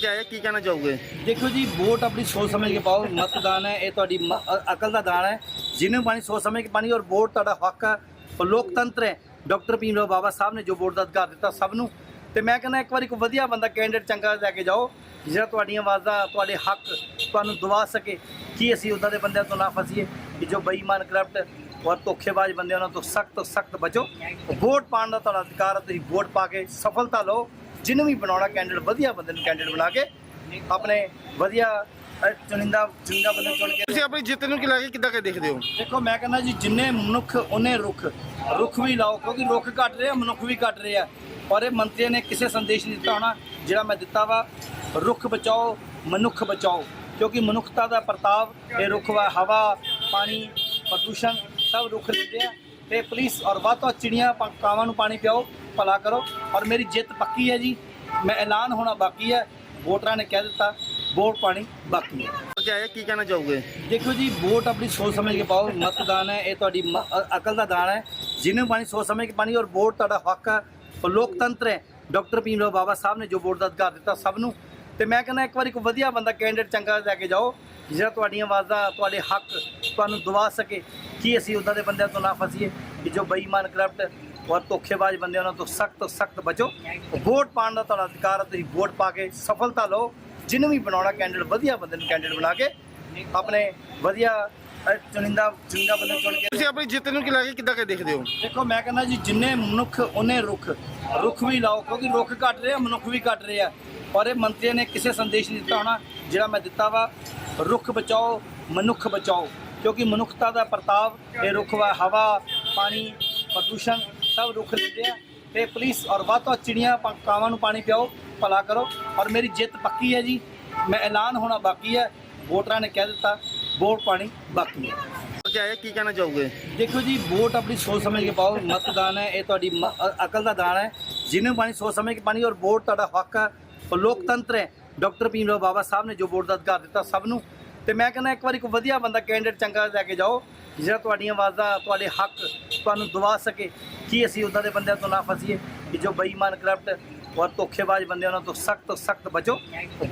ਕੇ ਆਏ, ਕੀ ਕਹਿਣਾ ਚਾਹੋਗੇ? ਦੇਖੋ ਜੀ, ਵੋਟ ਆਪਣੀ ਸੋਚ ਸਮਝ ਕੇ ਪਾਓ, ਮਤਦਾਨ ਹੈ, ਇਹ ਤੁਹਾਡੀ ਮ- ਅ- ਅਕਲ ਦਾ ਦਾਨ ਹੈ। ਜਿਹਨੂੰ ਪਾਣੀ ਸੋਚ ਸਮਝ ਕੇ ਪਾਣੀ ਔਰ ਵੋਟ ਤੁਹਾਡਾ ਹੱਕ ਹੈ, ਔਰ ਲੋਕਤੰਤਰ ਹੈ। ਡਾਕਟਰ ਭੀਮ ਰਾਓ ਬਾਬਾ ਸਾਹਿਬ ਨੇ ਜੋ ਵੋਟ ਦਾ ਅਧਿਕਾਰ ਦਿੱਤਾ ਸਭ ਨੂੰ। ਤੇ ਮੈਂ ਕਹਿੰਦਾ ਇੱਕ ਵਾਰੀ ਕੋਈ ਵਧੀਆ ਬੰਦਾ ਕੈਂਡੀਡੇਟ ਚੰਗਾ ਲੈ ਕੇ ਜਾਓ, ਜਿਹੜਾ ਤੁਹਾਡੀਆਂ ਆਵਾਜ਼ਾਂ, ਤੁਹਾਡੇ ਹੱਕ ਤੁਹਾਨੂੰ ਦਵਾ ਸਕੇ। ਕੀ ਅਸੀਂ ਉਦਾਂ ਦੇ ਬੰਦਿਆਂ ਤੋਂ ਨਾ ਫਸੀਏ ਕਿ ਜੋ ਬੇਈਮਾਨ, ਕਰਪਟ ਔਰ ਧੋਖੇਬਾਜ਼ ਬੰਦੇ ਉਹਨਾਂ ਤੋਂ ਸਖਤ ਤੋਂ ਸਖਤ ਬਚੋ। ਵੋਟ ਪਾਉਣ ਦਾ ਤੁਹਾਡਾ ਅਧਿਕਾਰ ਹੈ, ਤੁਸੀਂ ਵੋਟ ਪਾ ਕੇ ਸਫਲਤਾ ਲਓ। ਜਿਹਨੂੰ ਵੀ ਬਣਾਉਣਾ ਕੈਂਡੀਡੇਟ ਵਧੀਆ ਬੰਦੇ ਨੂੰ ਕੈਂਡੀਡੇਟ ਬਣਾ ਕੇ ਆਪਣੇ ਵਧੀਆ ਅ, ਚੁਣਿੰਦਾ ਚੁਣਿੰਦਾ ਬੰਦੇ ਚੁਣ ਕੇ ਤੁਸੀਂ ਆਪਣੀ ਜਿੱਤ ਨੂੰ ਕਿ ਲੈ ਕੇ ਕਿੱਦਾਂ ਕੇ ਦੇਖਦੇ ਹੋ? ਦੇਖੋ ਮੈਂ ਕਹਿੰਦਾ ਜੀ ਜਿੰਨੇ ਮਨੁੱਖ ਉਹਨੇ ਰੁੱਖ ਰੁੱਖ ਵੀ ਲਾਓ ਕਿਉਂਕਿ ਰੁੱਖ ਘਟ ਰਹੇ ਆ ਮਨੁੱਖ ਵੀ ਘਟ ਰਹੇ। ਆ ਔਰ ਇਹ ਮੰਤਰੀਆਂ ਨੇ ਕਿਸੇ ਸੰਦੇਸ਼ ਨਹੀਂ ਦਿੱਤਾ ਹੋਣਾ ਜਿਹੜਾ ਮੈਂ ਦਿੱਤਾ ਵਾ ਰੁੱਖ ਬਚਾਓ ਮਨੁੱਖ ਬਚਾਓ। ਕਿਉਂਕਿ ਮਨੁੱਖਤਾ ਦਾ ਪ੍ਰਤਾਪ ਇਹ ਰੁੱਖ ਵਾ ਹਵਾ ਪਾਣੀ ਪ੍ਰਦੂਸ਼ਣ ਸਭ ਰੁੱਖ ਲੈਂਦੇ ਆ। ਤੇ ਪੁਲਿਸ ਔਰ ਵੱਧ ਤੋਂ ਵੱਧ ਚਿੜੀਆਂ ਪ- ਕਾਵਾਂ ਨੂੰ ਪਾਣੀ ਪਿਆਓ। ਭਲਾ ਕਰੋ ਔਰ ਮੇਰੀ ਜਿੱਤ ਪੱਕੀ ਹੈ ਜੀ। ਮੈਂ ਐਲਾਨ ਹੋਣਾ ਬਾਕੀ ਹੈ। ਵੋਟਰਾਂ ਨੇ ਕਹਿ ਦਿੱਤਾ ਵੋਟ ਪਾਣੀ ਬਾਕੀ ਹੈ। ਕੇ ਆਏ ਕੀ ਕਹਿਣਾ ਚਾਹੋਗੇ? ਦੇਖੋ ਜੀ ਵੋਟ ਆਪਣੀ ਸੋਚ ਸਮਝ ਕੇ ਪਾਓ ਮਤਦਾਨ ਹੈ ਇਹ ਤੁਹਾਡੀ ਅਕਲ ਦਾ ਦਾਨ ਹੈ। ਜਿਹਨੂੰ ਪਾਣੀ ਸੋਚ ਸਮਝ ਕੇ ਪਾਣੀ ਔਰ ਵੋਟ ਤੁਹਾਡਾ ਹੱਕ ਹੈ ਔਰ ਲੋਕਤੰਤਰ ਹੈ। ਡਾਕਟਰ ਭੀਮ ਰਾਓ ਬਾਬਾ ਸਾਹਿਬ ਨੇ ਜੋ ਵੋਟ ਦਾ ਅਧਿਕਾਰ ਦਿੱਤਾ ਸਭ ਨੂੰ। ਤੇ ਮੈਂ ਕਹਿੰਦਾ ਇੱਕ ਵਾਰੀ ਕੋਈ ਵਧੀਆ ਬੰਦਾ ਕੈਂਡੀਡੇਟ ਚੰਗਾ ਲੈ ਕੇ ਜਾਓ ਜਿਹੜਾ ਤੁਹਾਡੀਆਂ ਆਵਾਜ਼ਾਂ ਤੁਹਾਡੇ ਹੱਕ ਤੁਹਾਨੂੰ ਦਵਾ ਸਕੇ ਕਿ ਅਸੀਂ ਉਦਾਂ ਦੇ ਬੰਦਿਆਂ ਤੋਂ ਨਾ ਫਸੀਏ ਕਿ ਜੋ ਬੇਈਮਾਨ ਕਰਪਟ ਔਰ ਧੋਖੇਬਾਜ਼ ਬੰਦੇ ਉਹਨਾਂ ਤੋਂ ਸਖਤ ਤੋਂ ਸਖਤ ਬਚੋ। ਵੋਟ ਪਾਉਣ ਦਾ ਤੁਹਾਡਾ ਅਧਿਕਾਰ ਹੈ ਤੁਸੀਂ ਵੋਟ ਪਾ ਕੇ ਸਫਲਤਾ ਲਓ। ਜਿਹਨੂੰ ਵੀ ਬਣਾਉਣਾ ਕੈਂਡੀਡੇਟ ਵਧੀਆ ਬੰਦੇ ਨੂੰ ਕੈਂਡੀਡੇਟ ਬਣਾ ਕੇ ਆਪਣੇ ਵਧੀਆ ਚੁਣਿੰਦਾ ਚੁਣਿੰਦਾ ਬੰਦੇ ਚੁਣ ਕੇ ਤੁਸੀਂ ਆਪਣੀ ਜਿੱਤ ਨੂੰ ਕਿ ਲੈ ਕੇ ਕਿੱਦਾਂ ਕੇ ਦੇਖਦੇ ਹੋ? ਦੇਖੋ ਮੈਂ ਕਹਿੰਦਾ ਜੀ ਜਿੰਨੇ ਮਨੁੱਖ ਉਹਨੇ ਰੁੱਖ। ਰੁੱਖ ਵੀ ਲਾਓ ਕਿਉਂਕਿ ਰੁੱਖ ਘਟ ਰਹੇ ਆ ਮਨੁੱਖ ਵੀ ਘਟ ਰਹੇ ਆ। ਔਰ ਇਹ ਮੰਤਰੀਆਂ ਨੇ ਕਿਸੇ ਸੰਦੇਸ਼ ਨਹੀਂ ਦਿੱਤਾ ਹੋਣਾ ਜਿਹੜਾ ਮੈਂ ਦਿੱਤਾ ਵਾ ਰੁੱਖ ਬਚਾਓ ਮਨੁੱਖ ਬਚਾਓ। ਕਿਉਂਕਿ ਮਨੁੱਖਤਾ ਦਾ ਪ੍ਰਤਾਪ ਇਹ ਰੁੱਖ ਵਾ ਹਵਾ ਪਾਣੀ ਪ੍ਰਦੂਸ਼ਣ ਸਭ ਰੁੱਖ ਲੈਂਦੇ ਆ ਤੇ ਪੁਲਿਸ ਔਰ ਵੱਧ ਤੋਂ ਚਿੜੀਆਂ ਕਾਵਾਂ ਨੂੰ ਪਾਣੀ ਪਿਆਓ ਭਲਾ ਕਰੋ। ਔਰ ਮੇਰੀ ਜਿੱਤ ਪੱਕੀ ਹੈ ਜੀ। ਮੈਂ ਐਲਾਨ ਹੋਣਾ ਬਾਕੀ ਹੈ। ਵੋਟਰਾਂ ਨੇ ਕਹਿ ਦਿੱਤਾ ਵੋਟ ਪਾਣੀ ਬਾਕੀ ਹੈ। ਕੇ ਆਏ ਕੀ ਕਹਿਣਾ ਚਾਹੋਗੇ? ਦੇਖੋ ਜੀ ਵੋਟ ਆਪਣੀ ਸੋਚ ਸਮਝ ਕੇ ਪਾਓ। ਮਤਦਾਨ ਹੈ ਇਹ ਤੁਹਾਡੀ ਅਕਲ ਦਾ ਦਾਨ ਹੈ। ਜਿਹਨੂੰ ਪਾਣੀ ਸੋਚ ਸਮਝ ਕੇ ਪਾਣੀ ਔਰ ਵੋਟ ਤੁਹਾਡਾ ਹੱਕ ਹੈ। ਔਰ ਲੋਕਤੰਤਰ ਹੈ। ਡਾਕਟਰ ਭੀਮ ਰਾਓ ਬਾਬਾ ਸਾਹਿਬ ਨੇ ਜੋ ਵੋਟ ਦਾ ਅਧਿਕਾਰ ਦਿੱਤਾ ਸਭ ਨੂੰ। ਤੇ ਮੈਂ ਕਹਿੰਦਾ ਇੱਕ ਵਾਰੀ ਕੋਈ ਵਧੀਆ ਬੰਦਾ ਕੈਂਡੀਡੇਟ ਚੰਗਾ ਲੈ ਕੇ ਜਾਓ ਜਿਹੜਾ ਤੁਹਾਡੀਆਂ ਆਵਾਜ਼ਾਂ ਤੁਹਾਡੇ ਹੱਕ ਤੁਹਾਨੂੰ ਦਵਾ ਸਕੇ। ਕਿ ਅਸੀਂ ਉਦਾਂ ਦੇ ਬੰਦਿਆਂ ਤੋਂ ਨਾ ਫਸੀਏ ਕਿ ਜੋ ਬੇਈਮਾਨ ਕਰਪਟ ਔਰ ਧੋਖੇਬਾਜ਼ ਬੰਦੇ ਉਹਨਾਂ ਤੋਂ ਸਖਤ ਤੋਂ ਸਖਤ ਬਚੋ।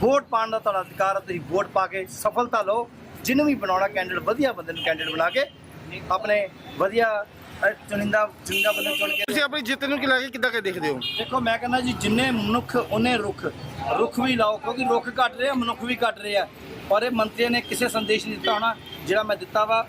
ਵੋਟ ਪਾਉਣ ਦਾ ਤੁਹਾਡਾ ਅਧਿਕਾਰ ਹੈ ਤੁਸੀਂ ਵੋਟ ਪਾ ਕੇ ਸਫਲਤਾ ਲਓ। ਜਿਹਨੂੰ ਵੀ ਬਣਾਉਣਾ ਕੈਂਡੀਡੇਟ ਵਧੀਆ ਬੰਦੇ ਨੂੰ ਕੈਂਡੀਡੇਟ ਬਣਾ ਕੇ ਆਪਣੇ ਵਧੀਆ ਚੁਣਿੰਦਾ ਚੁਣਿੰਦਾ ਬੰਦੇ ਚੁਣ ਕੇ ਤੁਸੀਂ ਆਪਣੀ ਜਿੱਤ ਨੂੰ ਕਿ ਲੈ ਕੇ ਕਿੱਦਾਂ ਕੇ ਦੇਖਦੇ ਹੋ? ਦੇਖੋ ਮੈਂ ਕਹਿੰਦਾ ਜੀ ਜਿੰਨੇ ਮਨੁੱਖ ਉਹਨੇ ਰੁੱਖ। ਰੁੱਖ ਵੀ ਲਾਓ ਕਿਉਂਕਿ ਰੁੱਖ ਘਟ ਰਹੇ ਆ ਮਨੁੱਖ ਵੀ ਘਟ ਰਹੇ। ਆ ਔਰ ਇਹ ਮੰਤਰੀਆਂ ਨੇ ਕਿਸੇ ਸੰਦੇਸ਼ ਨਹੀਂ ਦਿੱਤਾ ਹੋਣਾ ਜਿਹੜਾ ਮੈਂ ਦਿੱਤਾ ਵਾ।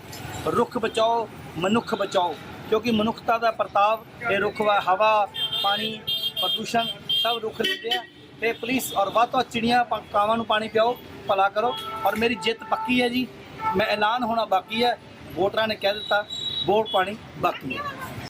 ਰੁੱਖ ਬਚਾਓ ਮਨੁੱਖ ਬਚਾਓ। ਕਿਉਂਕਿ ਮਨੁੱਖਤਾ ਦਾ ਪ੍ਰਤਾਪ ਇਹ ਰੁੱਖ ਵਾ, ਹਵਾ, ਪਾਣੀ, ਪ੍ਰਦੂਸ਼ਣ ਸਭ ਰੁੱਖ ਲੈਂਦੇ ਆ। ਤੇ ਪੁਲਿਸ ਔਰ ਵੱਧ ਤੋਂ ਵੱਧ ਚਿੜੀਆਂ ਕਾਵਾਂ ਨੂੰ ਪਾਣੀ ਪਿਆਓ, ਭਲਾ ਕਰੋ। ਔਰ ਮੇਰੀ ਜਿੱਤ ਪੱਕੀ ਹੈ ਜੀ। ਮੈਂ ਐਲਾਨ ਹੋਣਾ ਬਾਕੀ ਹੈ। ਵੋਟਰਾਂ ਨੇ ਕਹਿ ਦਿੱਤਾ, ਵੋਟ ਪਾਣੀ ਬਾਕੀ ਹੈ।